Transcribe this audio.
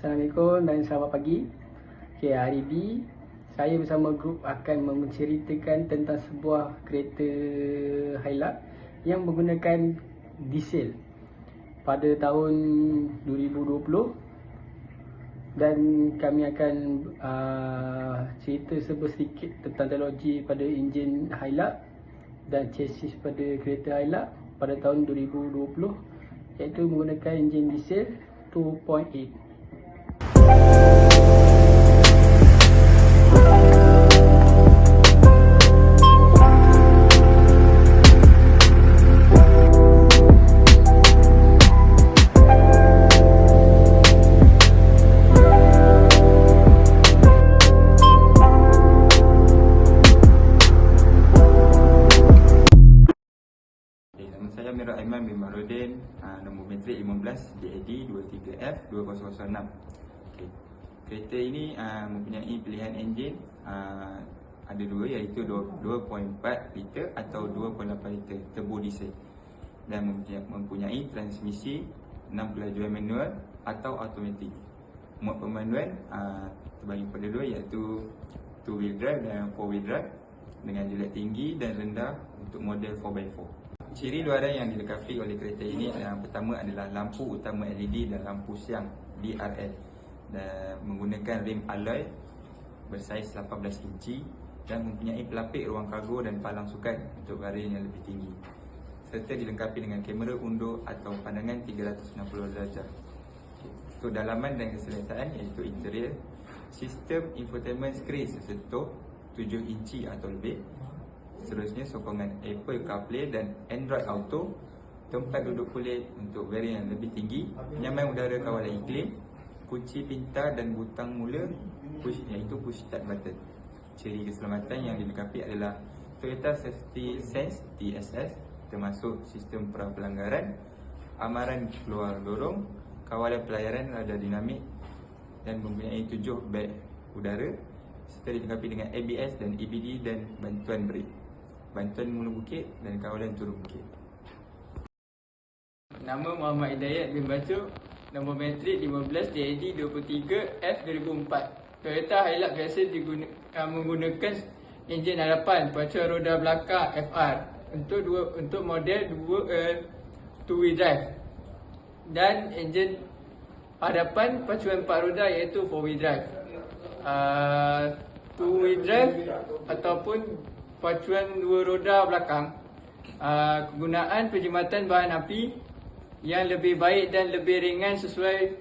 Assalamualaikum dan selamat pagi. Okay, hari ini saya bersama grup akan menceritakan tentang sebuah kereta Hilux yang menggunakan diesel pada tahun 2020 dan kami akan uh, cerita sedikit tentang teknologi pada enjin Hilux dan chassis pada kereta Hilux pada tahun 2020 iaitu menggunakan enjin diesel 2.8 Marudin, uh, nombor metrik 15 DAD 23F 2006. Okay. Kereta ini uh, mempunyai pilihan enjin uh, ada dua iaitu 2.4 liter atau 2.8 liter turbo diesel dan mempunyai, mempunyai transmisi 6 kelajuan manual atau automatik. Mod pemanuan uh, terbagi pada dua iaitu two wheel drive dan four wheel drive dengan jelek tinggi dan rendah untuk model 4x4. Ciri luaran yang dilengkapi oleh kereta ini yang pertama adalah lampu utama LED dan lampu siang DRL dan menggunakan rim alloy bersaiz 18 inci dan mempunyai pelapik ruang kargo dan palang sukan untuk baris yang lebih tinggi serta dilengkapi dengan kamera undur atau pandangan 360 darjah. Untuk dalaman dan keselesaan iaitu interior, sistem infotainment skrin sesentuh 7 inci atau lebih Seterusnya sokongan Apple CarPlay dan Android Auto. Tempat duduk kulit untuk varian yang lebih tinggi. Penyaman udara kawalan iklim Kunci pintar dan butang mula push, iaitu push start button. Ciri keselamatan yang dilengkapi adalah Toyota Safety Sense TSS Termasuk sistem pra-pelanggaran Amaran keluar dorong Kawalan pelayaran radar dinamik Dan mempunyai tujuh beg udara serta dilengkapi dengan ABS dan EBD dan bantuan brake bantuan mula bukit dan kawalan turun bukit. Nama Muhammad Hidayat bin Batu Nombor metrik 15 DAD 23 F 2004 Toyota Hilux biasa diguna, uh, menggunakan enjin harapan pacuan roda belakang FR untuk dua untuk model 2 uh, two wheel drive dan enjin hadapan pacuan empat roda iaitu four wheel drive. Uh, two wheel drive ataupun pacuan dua roda belakang. Uh, kegunaan penjimatan bahan api yang lebih baik dan lebih ringan sesuai